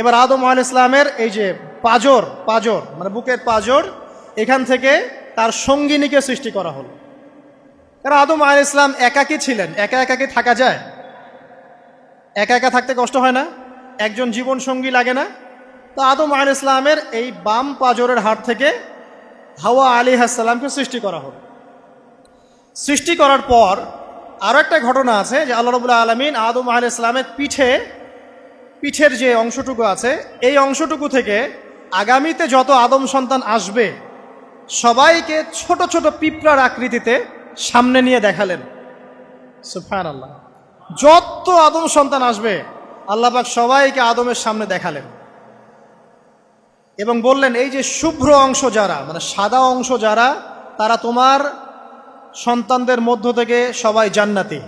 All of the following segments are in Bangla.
এবার আদম আল ইসলামের এই যে পাজর পাজর মানে বুকের পাজর, এখান থেকে তার সঙ্গিনীকে সৃষ্টি করা হলো। কারণ আদম আল ইসলাম একাকী ছিলেন, একা একাকি থাকা যায়। একা একা থাকতে কষ্ট হয় না, একজন জীবন সঙ্গী লাগে না। তো আদম আল ইসলামের এই বাম পাজরের হাট থেকে হাওয়া আলী হাসালামকে সৃষ্টি করা হলো। সৃষ্টি করার পর আরও একটা ঘটনা আছে যে আল্লাহ রবুল্লাহ আলমিন আদম আল ইসলামের পিঠে পিঠের যে অংশটুকু আছে, এই অংশটুকু থেকে আগামীতে যত আদম সন্তান আসবে, সবাইকে ছোট ছোট পিঁপড়ার আকৃতিতে সামনে নিয়ে দেখালেন। সুফান আল্লাহ যত আদম সন্তান আসবে আল্লাহবাক সবাইকে আদমের সামনে দেখালেন। এবং বললেন, এই যে শুভ্র অংশ যারা মানে সাদা অংশ যারা, তারা তোমার সন্তানদের মধ্য থেকে সবাই জান্নাতি।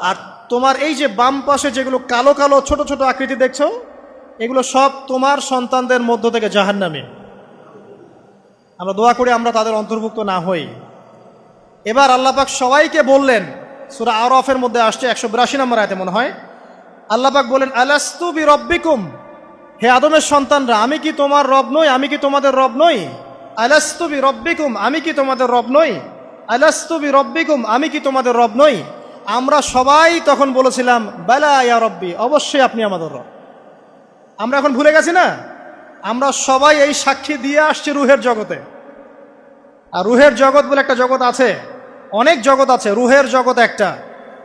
আর তোমার এই যে বাম পাশে যেগুলো কালো কালো ছোট ছোট আকৃতি দেখছ, এগুলো সব তোমার সন্তানদের মধ্য থেকে জাহান্নামে। আমরা দোয়া করি আমরা তাদের অন্তর্ভুক্ত না হই। এবার আল্লাপাক সবাইকে বললেন, সুরা আরফের মধ্যে আসছে একশো বিরাশি নম্বর আয়তে মনে হয়, আল্লাপাক বলেন, আলাস্তু বি রব্বিকুম হে আদমের সন্তানরা, আমি কি তোমার রব নই? আমি কি তোমাদের রব নই? আলাস্তু বি রব্বিকুম আমি কি তোমাদের রব নই? আলাস্তু বি রব্বিকুম আমি কি তোমাদের রব নই? আমরা সবাই তখন বলেছিলাম, বেলা ইয়া রব্বি, অবশ্যই আপনি আমাদের রব। আমরা এখন ভুলে গেছি না? আমরা সবাই এই সাক্ষী দিয়ে আসছি রুহের জগতে। আর রুহের জগৎ বলে একটা জগৎ আছে, অনেক জগৎ আছে, রুহের জগৎ একটা,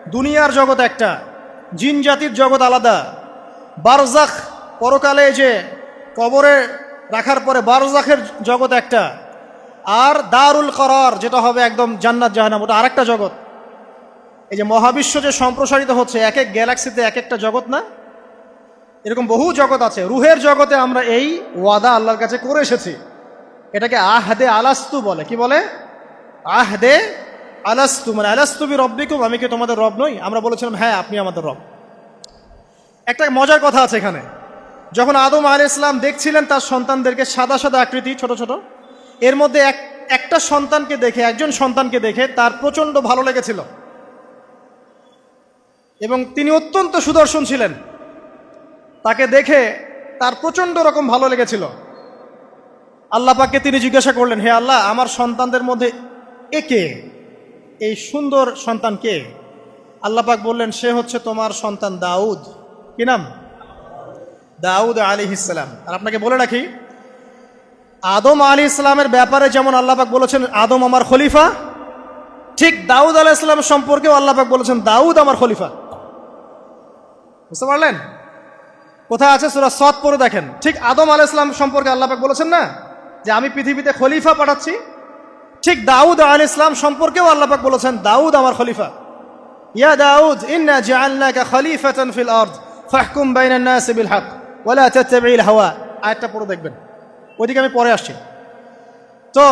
দুনিয়ার জগৎ একটা, জিন জাতির জগৎ আলাদা। বারজাখ পরকালে যে কবরে রাখার পরে বারজাখের জগৎ একটা, আর দারুল করার, যেটা হবে একদম জান্নাত জাহানাম ওটা আরেকটা জগৎ। এই যে মহাবিশ্ব যে সম্প্রসারিত হচ্ছে, এক এক গ্যালাক্সিতে এক একটা জগৎ না? এরকম বহু জগৎ আছে। রুহের জগতে আমরা এই ওয়াদা আল্লাহর কাছে করে এসেছি। এটাকে আহদে আলাস্তু বলে। কি বলে? আহদে আলাস্তু। মানে আলাস্তু বি রব্বিকুম, আমি কি তোমাদের রব নই? আমরা বলেছিলাম হ্যাঁ আপনি আমাদের রব। একটা মজার কথা আছে এখানে। যখন আদম আল ইসলাম দেখছিলেন তার সন্তানদেরকে সাদা সাদা আকৃতি, ছোট ছোট, এর মধ্যে এক, একটা সন্তানকে দেখে, একজন সন্তানকে দেখে তার প্রচণ্ড ভালো লেগেছিল। এবং তিনি অত্যন্ত সুদর্শন ছিলেন। তাকে দেখে তার প্রচণ্ড রকম ভালো লেগেছিল। আল্লাহ পাককে তিনি জিজ্ঞাসা করলেন, হে আল্লাহ, আমার সন্তানদের মধ্যে একে এই সুন্দর সন্তান কে? আল্লাহ পাক বললেন, সে হচ্ছে তোমার সন্তান দাউদ। কি নাম? দাউদ আলী ইসলাম আর আপনাকে বলে রাখি, আদম আলী ইসলামের ব্যাপারে যেমন আল্লাহ পাক বলেছেন, আদম আমার খলিফা, ঠিক দাউদ আলাহ ইসলাম সম্পর্কেও আল্লাহ পাক বলেছেন, দাউদ আমার খলিফা। বুঝতে পারলেন? কোথায় আছে সুরা সৎ পরে দেখেন। ঠিক আদম আলাহ ইসলাম সম্পর্কে আল্লাহ পাক বলেছেন না? যে আমি পৃথিবীতে খলিফা পাঠাচ্ছি। ঠিক দাউদ আল ইসলাম সম্পর্কেও আল্লাহ পাক বলেছেন, দাউদ আমার খলিফা। ইয়া দাউদ, ইন্না জাআলনাকা খলিফাতান ফিল আরদ, ফাহকুম বাইনান নাস বিল হক, ওয়ালা তাত্তাবিল হাওয়া। আয়াতটা পড়ে দেখবেন। ওইদিকে আমি পরে আসছি। তো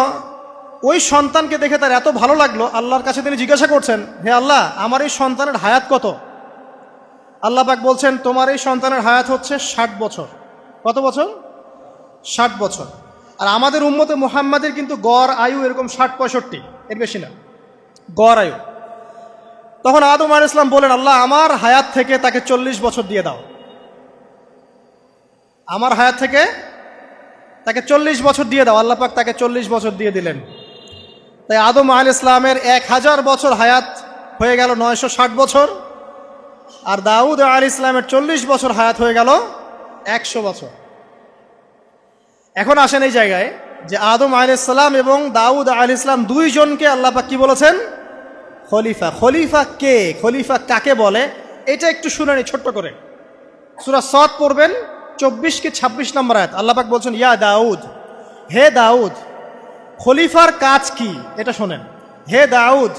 ওই সন্তানকে দেখে তার এত ভালো লাগল, আল্লাহর কাছে তিনি জিজ্ঞাসা করছেন, হে আল্লাহ, আমার এই সন্তানের হায়াত কত? আল্লাহ পাক বলছেন, তোমার এই সন্তানের হায়াত হচ্ছে ষাট বছর। কত বছর? ষাট বছর। আর আমাদের উম্মতে মোহাম্মদের কিন্তু গড় আয়ু এরকম ষাট পঁয়ষট্টি, এর বেশি না। গড় আয়ু। তখন আদম আল ইসলাম বলেন আল্লাহ, আমার হায়াত থেকে তাকে চল্লিশ বছর দিয়ে দাও। আমার হায়াত থেকে তাকে চল্লিশ বছর দিয়ে দাও। আল্লাহ পাক তাকে চল্লিশ বছর দিয়ে দিলেন। তাই আদম আল ইসলামের এক হাজার বছর হায়াত হয়ে গেল নয়শো ষাট বছর। আর দাউদ আল ইসলামের চল্লিশ বছর হায়াত হয়ে গেল একশো বছর। এখন আসেন এই জায়গায় যে আদম আল ইসলাম এবং দাউদ আল ইসলাম দুইজনকে আল্লাপাক কি বলেছেন? খলিফা। খলিফা কে? খলিফা কাকে বলে? এটা একটু শুনে নি, ছোট্ট করে। সুরা সৎ পড়বেন, চব্বিশ কি ছাব্বিশ নম্বর আয়াত। আল্লাপাক বলছেন, ইয়া দাউদ, হে দাউদ, খলিফার কাজ কি? এটা শোনেন। হে দাউদ,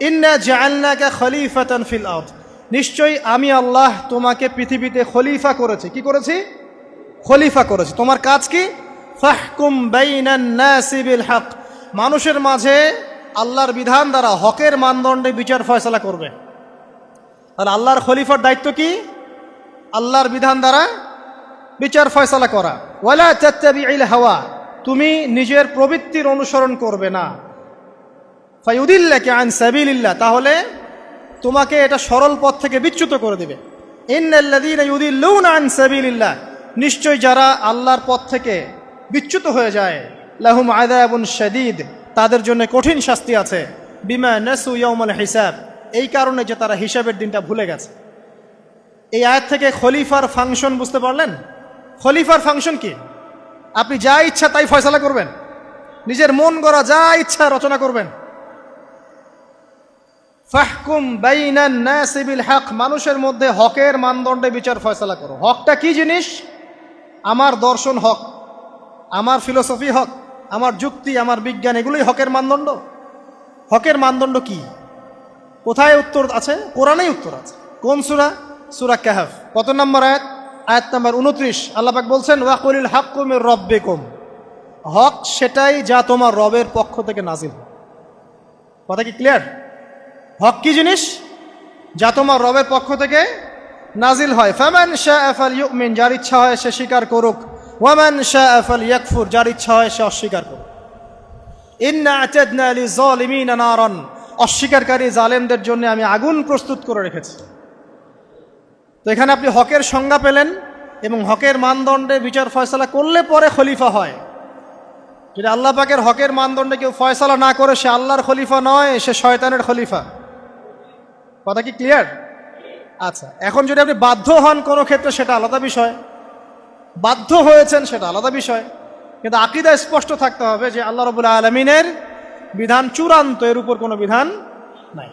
ইন্না জাআলনাকা খলিফাতান ফিল আরদ। নিশ্চয়ই আমি আল্লাহ তোমাকে পৃথিবীতে খলিফা করেছি। কি করেছি? খলিফা করেছি। তোমার কাজ কি? ফাহকুম বাইনান নাসি বিল হক। মানুষের মাঝে আল্লাহর বিধান দ্বারা হকের মানদণ্ডে বিচার ফয়সলা করবে। আর আল্লাহর খলিফার দায়িত্ব কি? আল্লাহর বিধান দ্বারা বিচার ফয়সলা করা। ওয়ালা তাত্তাবিউল হাওয়া। তুমি নিজের প্রবৃত্তির অনুসরণ করবে না। ফাইউদিল্লাকে আন সাবিলিল্লাহ। তাহলে তোমাকে এটা সরল পথ থেকে বিচ্যুত করে দেবে। নিশ্চয় যারা আল্লাহর পথ থেকে বিচ্যুত হয়ে যায়, লাহুম আযাবুন শাদীদ, তাদের জন্য কঠিন শাস্তি আছে। বিমা নাসু ইয়াউমাল হিসাব, এই কারণে যে তারা হিসাবের দিনটা ভুলে গেছে। এই আয়াত থেকে খলিফার ফাংশন বুঝতে পারলেন? খলিফার ফাংশন কি? আপনি যা ইচ্ছা তাই ফয়সালা করবেন। নিজের মন গড়া যা ইচ্ছা রচনা করবেন। ফাহকুম বাইনান নাসি বিল হক, মানুষের মধ্যে হকের মানদণ্ডে বিচার ফয়সলা করো। হকটা কি জিনিস? আমার দর্শন হক, আমার ফিলোসফি হক, আমার যুক্তি, আমার বিজ্ঞান, এগুলোই হকের মানদণ্ড। হকের মানদণ্ড কি? কোথায় উত্তর আছে? কোরআনেই উত্তর আছে। কোন সুরা? সুরা কাহাফ। কত নম্বর আয়াত? আয়াত নম্বর উনত্রিশ আল্লাপাক বলছেন ওয়াকুলিল হাক্কুমের রব্বে কম হক সেটাই যা তোমার রবের পক্ষ থেকে নাজিল কথা কি ক্লিয়ার হক কি জিনিস? যা তোমার রবের পক্ষ থেকে নাজিল হয়। ফামান শাহ আফাল ইউমিন যার ইচ্ছা হয় সে স্বীকার করুক। ওয়ামান শাহ আফাল ইয়াকফুর যার ইচ্ছা হয় সে অস্বীকার করুক। ইন্না অস্বীকারী জালেমদের জন্য আমি আগুন প্রস্তুত করে রেখেছি। তো এখানে আপনি হকের সংজ্ঞা পেলেন এবং হকের মানদণ্ডে বিচার ফয়সলা করলে পরে খলিফা হয়। যদি আল্লাহ পাকের হকের মানদণ্ডে কেউ ফয়সালা না করে, সে আল্লাহর খলিফা নয়, সে শয়তানের খলিফা। কথা কি ক্লিয়ার আচ্ছা এখন যদি আপনি বাধ্য হন কোনো ক্ষেত্রে, সেটা আলাদা বিষয়। বাধ্য হয়েছেন, সেটা আলাদা বিষয়। কিন্তু আকিদা স্পষ্ট থাকতে হবে যে আল্লাহ রবুল্লা আলমিনের বিধান চূড়ান্ত, এর উপর কোনো বিধান নাই।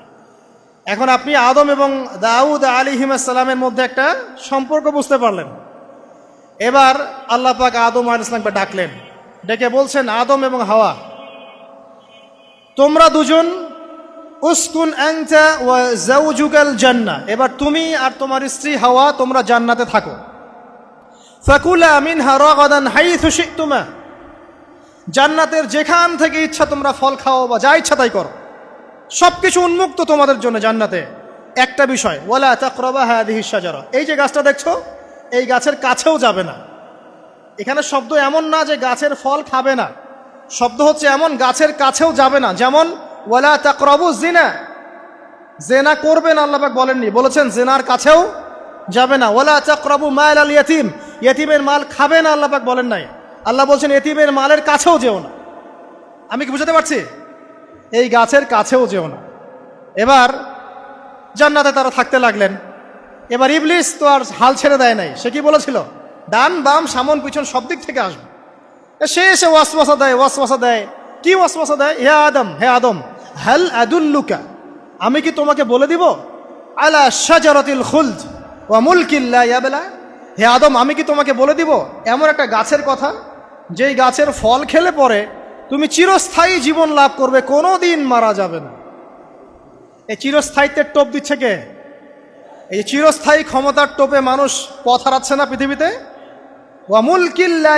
এখন আপনি আদম এবং দাউদ আলী হিমাসালামের মধ্যে একটা সম্পর্ক বুঝতে পারলেন। এবার আল্লাহ পাক আদম আল ইসলামকে ডাকলেন। ডেকে বলছেন, আদম এবং হাওয়া, তোমরা দুজন উস্কুন আংটা ওয়া জাউজুকাল জান্না এবার তুমি আর তোমার স্ত্রী হাওয়া, তোমরা জান্নাতে থাকো। ফাকুলা মিনহা রাগাদান হাইথু শিকতুমা জান্নাতের যেখান থেকে ইচ্ছা তোমরা ফল খাও বা যা ইচ্ছা তাই করো। সব কিছু উন্মুক্ত তোমাদের জন্য জান্নাতে। একটা বিষয়, ওয়ালা তাকরাবা হাদিহি শাজারা। এই যে গাছটা দেখছ, এই গাছের কাছেও যাবে না। এখানে শব্দ এমন না যে গাছের ফল খাবে না। শব্দ হচ্ছে এমন গাছের কাছেও যাবে না। যেমন ওয়ালা তাকরাবু জিনা জেনা করবেন আল্লাপাক বলেননি। বলেছেন, জেনার কাছেও যাবে না। ওয়ালা তাকরাবু মাল আল ইয়াতিম। ইয়েতিমের মাল খাবে না আল্লাপাক বলেন নাই। আল্লাহ বলছেন এতিমের মালের কাছেও যেও না। আমি কি বুঝাতে পারছি? এই গাছের কাছেও যেও না। এবার জান্নাতে তারা থাকতে লাগলেন। এবার ইবলিস তো আর হাল ছেড়ে দেয় নাই। সে কি বলেছিল? ডান, বাম, সামন, পিছন সব দিক থেকে আসবে। সে এসে ওয়াসওয়াসা দেয় ওয়াসওয়াসা দেয়। কি ওয়াসওয়াসা দেয়? হে আদম হে আদম। হাল আদুল্লুকা? আমি কি তোমাকে বলে দিব? আলা শাজারাতিল খুলদ ওয়া মুলকিল্লা ইয়াবলা? হে আদম, আমি কি তোমাকে বলে দিব? এমন একটা গাছের কথা, যেই গাছের ফল খেলে পরে তুমি চিরস্থায়ী জীবন লাভ করবে কোনো দিন মারা যাবে না। এই চিরস্থায়িত্বের টোপ দিচ্ছে কে? এই চিরস্থায়ী ক্ষমতার টোপে মানুষ পথ হারাচ্ছে না পৃথিবীতে? ওয়ামুল কিল্লা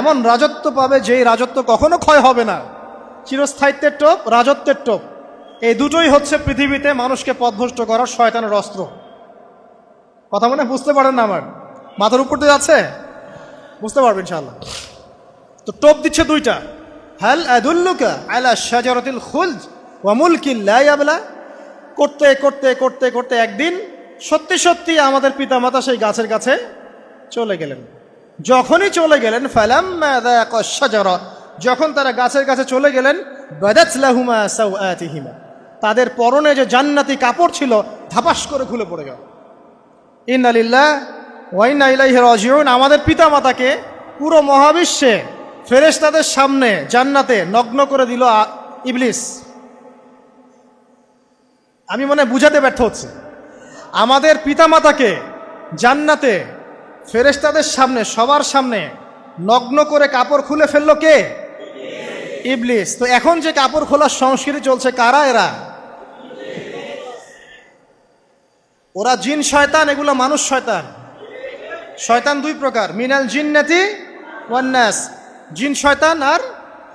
এমন রাজত্ব পাবে যেই রাজত্ব কখনো ক্ষয় হবে না। চিরস্থায়িত্বের টোপ, রাজত্বের টোপ। এই দুটোই হচ্ছে পৃথিবীতে মানুষকে পথভ্রষ্ট করার শয়তানের অস্ত্র। কথা মনে বুঝতে পারেন না আমার? মাথার উপর দিয়ে যাচ্ছে? বুঝতে পারবেন ইনশাআল্লাহ। তো টোপ দিচ্ছে দুইটা। হাল আদুল্লুকা আলা শাজারাতিল খুলদ ওয়া মুলকিল লা করতে করতে করতে করতে একদিন সত্যি সত্যি আমাদের পিতামাতা সেই গাছের কাছে চলে গেলেন। যখনই চলে গেলেন ফালাম শাজারা। যখন তারা গাছের কাছে চলে গেলেন, বাদাত লাহুমা সাওআতিহিমা তাদের পরনে যে জান্নাতি কাপড় ছিল, ধাপাস করে খুলে পড়ে গেল। ইন্নালিল্লাহ ওয়াইনা ইলাইহি রাজিউন। আমাদের পিতামাতাকে পুরো মহাবিশ্বে ফেরেশতাদের সামনে জান্নাতে নগ্ন করে দিল ইবলিস। আমি মনে বুঝাতে ব্যর্থ হচ্ছে। আমাদের পিতামাতাকে জান্নাতে ফেরেশতাদের সামনে, সবার সামনে নগ্ন করে কাপড় খুলে ফেলল কে? ইবলিস। তো এখন যে কাপড় খোলার সংস্কৃতি চলছে, কারা এরা? ওরা জিন, শয়তান, এগুলো মানুষ, শয়তান। শয়তান দুই প্রকার, মিনাল জিন জিন্নাতি ওয়ান্নাস জিন, শয়তান আর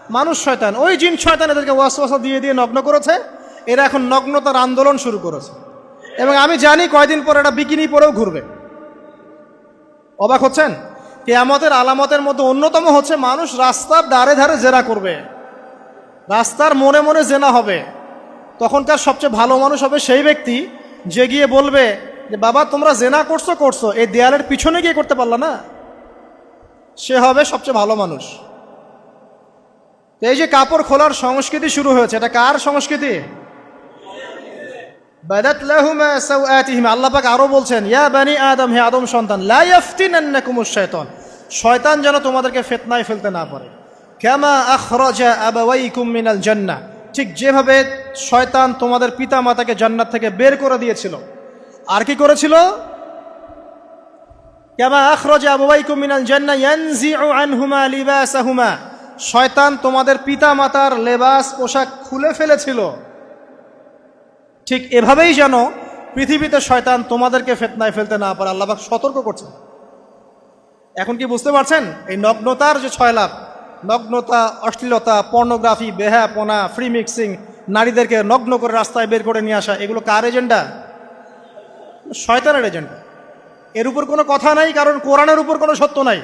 মানুষ, শয়তান। ওই জিন, শয়তান এদেরকে ওয়াসওয়াসা দিয়ে দিয়ে নগ্ন করেছে। এরা এখন নগ্নতার আন্দোলন শুরু করেছে। এবং আমি জানি কয়দিন পর এটা বিকিনি পরেও ঘুরবে। অবাক হচ্ছেন? কেয়ামতের আলামতের মধ্যে অন্যতম হচ্ছে মানুষ রাস্তার ধারে ধারে জেরা করবে। রাস্তার মনে মনে জেনা হবে। তখনকার সবচেয়ে ভালো মানুষ হবে সেই ব্যক্তি যে গিয়ে বলবে যে, বাবা, তোমরা জেনা করছ করছ, এই দেয়ালের পিছনে গিয়ে করতে পারলা না? সে হবে সবচেয়ে ভালো মানুষ। এই যে কাপড় খোলার সংস্কৃতি শুরু হয়েছে, এটা কার সংস্কৃতি? বাদাত লাহুমা সাওআতিহিম আল্লাহ পাক আরও বলছেন, ইয়া বানি আদম, হে আদম সন্তান শয়তান যেন তোমাদেরকে ফিতনায় ফেলতে না পারে। কামা আখরাজা আবাওয়াইকুম মিনাল জান্নাহ। ঠিক যেভাবে শয়তান তোমাদের পিতা মাতাকে জান্নাত থেকে বের করে দিয়েছিল। আর কি করেছিল? কামা আখরাজা আবাওয়াইকুম মিনাল জান্নাহ ইয়ানজিউ আনহুমা লিবাসাহুমা। শয়তান তোমাদের পিতা মাতার লেবাস পোশাক খুলে ফেলেছিল। ঠিক এভাবেই যেন পৃথিবীতে শয়তান তোমাদেরকে ফেতনায় ফেলতে না পারে। আল্লাহবাক সতর্ক করছে এখন কি বুঝতে পারছেন? এই নগ্নতার যে ছয় লাভ নগ্নতা, অশ্লীলতা পর্নোগ্রাফি বেহাপনা ফ্রি মিক্সিং নারীদেরকে নগ্ন করে রাস্তায় বের করে নিয়ে আসা, এগুলো কার এজেন্ডা শয়তানের এজেন্ডা এর উপর কোনো কথা নাই, কারণ কোরআনের উপর কোনো সত্য নাই।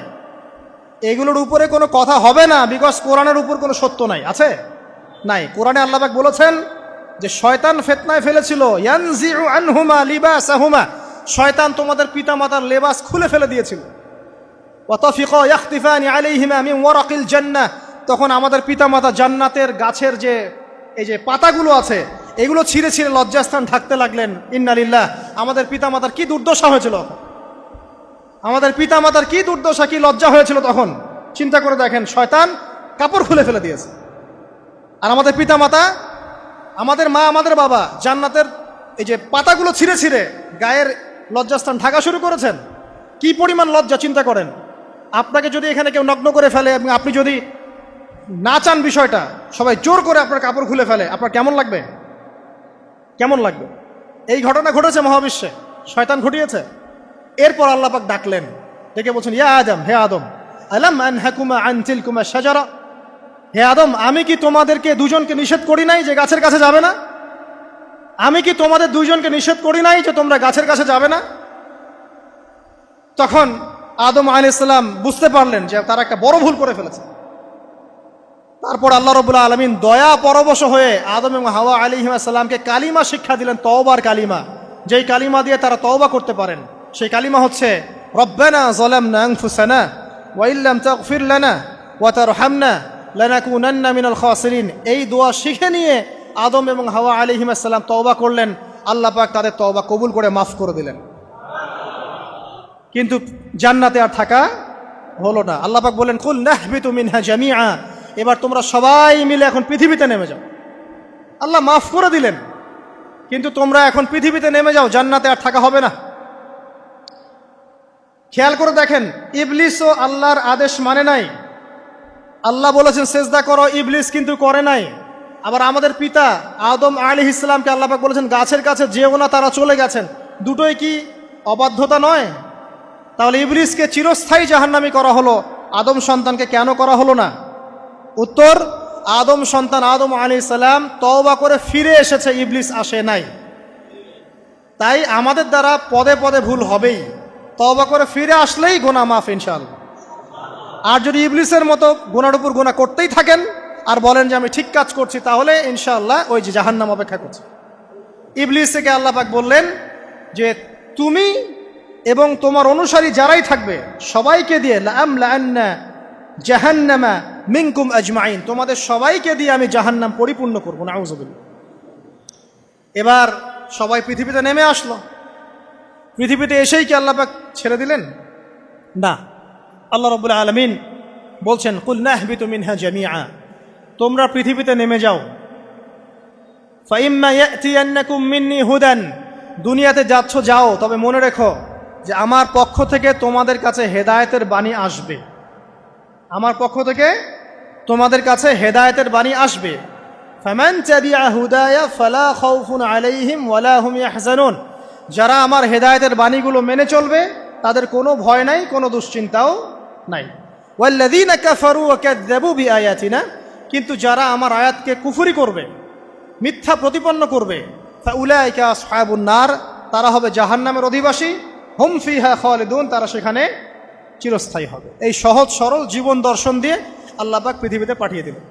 এগুলোর উপরে কোনো কথা হবে না বিকজ কোরআনের উপর কোনো সত্য নাই। আছে? নাই। কোরআনে আল্লাহবাক বলেছেন যে, শয়তান ফেতনায় ফেলেছিল। ইয়ানজিউ আনহুমা লিবাসাহুমা। শয়তান তোমাদের পিতামাতার লেবাস খুলে ফেলে দিয়েছিল। ওয়াতাফিকা ইয়াখতিফানি আলাইহিমা মিন ওয়ারাকিল জান্নাহ। তখন আমাদের পিতামাতা জান্নাতের গাছের যে, এই যে পাতাগুলো আছে, এগুলো ছিঁড়ে ছিঁড়ে লজ্জাস্থান থাকতে লাগলেন। ইন্নালিল্লাহ আমাদের পিতামাতার কি দুর্দশা হয়েছিল? আমাদের পিতামাতার কি দুর্দশা, কি লজ্জা হয়েছিল তখন? চিন্তা করে দেখেন, শয়তান কাপড় খুলে ফেলে দিয়েছে। আর আমাদের পিতামাতা, আমাদের মা, আমাদের বাবা জান্নাতের এই যে পাতাগুলো ছিঁড়ে ছিঁড়ে গায়ের লজ্জাস্থান ঢাকা শুরু করেছেন। কি পরিমাণ লজ্জা, চিন্তা করেন। আপনাকে যদি এখানে কেউ নগ্ন করে ফেলে এবং আপনি যদি না চান বিষয়টা, সবাই জোর করে আপনার কাপড় খুলে ফেলে। আপনার কেমন লাগবে? কেমন লাগবে? এই ঘটনা ঘটেছে মহাবিশ্বে। শয়তান ঘটিয়েছে। এরপর আল্লাপাক ডাকলেন। ডেকে বলছেন, ইয়া আদম, হে আদম, আলাম আন হাকুমা আনতিল কুমা সাজারা হে আদম, আমি কি তোমাদেরকে দুজনকে নিষেধ করি নাই যে গাছের কাছে যাবে না? আমি কি তোমাদের দুইজনকে নিষেধ করি নাই যে তোমরা গাছের কাছে যাবে না? তখন আদম আলী ইসলাম বুঝতে পারলেন যে তারা একটা বড় ভুল করে ফেলেছে। তারপর আল্লাহ রবুল্লা আলমিন দয়া পরবশ হয়ে আদম এবং হাওয়া আলী সাল্লামকে কালিমা শিক্ষা দিলেন, তওবার কালিমা। যেই কালিমা দিয়ে তারা তওবা করতে পারেন, সেই কালিমা হচ্ছে, রব্বানা জলামনা আনফুসানা ওয়াইল্লাম তাগফির লানা ওয়া তারহামনা লানাকুনান্না মিনাল খাসিরিন। এই দোয়া শিখে নিয়ে আদম এবং হাওয়া আলিহিমাসাল্লাম তওবা করলেন। আল্লাহ পাক তাদের তওবা কবুল করে মাফ করে দিলেন। কিন্তু জান্নাতে আর থাকা হলো না। আল্লাহ পাক বললেন কুল নাহবিতু মিনহা জামিআ। এবার তোমরা সবাই মিলে এখন পৃথিবীতে নেমে যাও। আল্লাহ মাফ করে দিলেন, কিন্তু তোমরা এখন পৃথিবীতে নেমে যাও, জান্নাতে আর থাকা হবে না। খেয়াল করে দেখেন, ইবলিসও আল্লাহর আদেশ মানে নাই। আল্লাহ বলেছেন, সেজদা করো, ইবলিস কিন্তু করে নাই। আবার আমাদের পিতা আদম আলী ইসলামকে আল্লাপাক বলেছেন, গাছের কাছে যেও না, তারা চলে গেছেন। দুটোই কি অবাধ্যতা নয়? তাহলে ইবলিসকে চিরস্থায়ী জাহান্নামি করা হলো। আদম সন্তানকে কেন করা হলো না? উত্তর, আদম সন্তান আদম আলী ইসলাম তওবা করে ফিরে এসেছে, ইবলিস আসে নাই। তাই আমাদের দ্বারা পদে পদে ভুল হবেই। তওবা করে ফিরে আসলেই গোনা মাফ, ইনশাআল্লাহ। আর যদি ইবলিসের মতো গোনার উপর গোনা করতেই থাকেন আর বলেন যে আমি ঠিক কাজ করছি, তাহলে ইনশাআল্লাহ ওই যে জাহান্নাম অপেক্ষা করছে। ইবলিস থেকে আল্লাহ পাক বললেন যে, তুমি এবং তোমার অনুসারী যারাই থাকবে, সবাইকে দিয়ে লাম লান্না জাহান্নামা মিনকুম আজমাইন, তোমাদের সবাইকে দিয়ে আমি জাহান্নাম পরিপূর্ণ করব না এবার সবাই পৃথিবীতে নেমে আসলো। পৃথিবীতে এসেই কি আল্লাহ পাক ছেড়ে দিলেন? না। আল্লাহ রবুল্লা আলমিন বলছেন কুল্লাহবিতু মিনহা জামিয়া তোমরা পৃথিবীতে নেমে যাও। ফাইম্মা ইয়াতিয়ান্নাকুম মিন্নি হুদান, দুনিয়াতে যাচ্ছ, যাও, তবে মনে রেখো যে আমার পক্ষ থেকে তোমাদের কাছে হেদায়েতের বাণী আসবে। আমার পক্ষ থেকে তোমাদের কাছে হেদায়েতের বাণী আসবে। চাবিআ হুদায়া আলাইহিম যারা আমার হেদায়েতের বাণীগুলো মেনে চলবে, তাদের কোনো ভয় নাই, কোনো দুশ্চিন্তাও নাই। ওয়াল্লাযীনা কাফারু ওয়া কাযযাবু বিআয়াতিনা। কিন্তু যারা আমার আয়াতকে কুফুরি করবে, মিথ্যা প্রতিপন্ন করবে, ফাউলাইকা আসহাবুন নার, তারা হবে জাহান্নামের অধিবাসী। হুম ফিহা খালিদুন, তারা সেখানে চিরস্থায়ী হবে। এই সহজ সরল জীবন দর্শন দিয়ে আল্লাহ পাক পৃথিবীতে পাঠিয়ে দিলেন।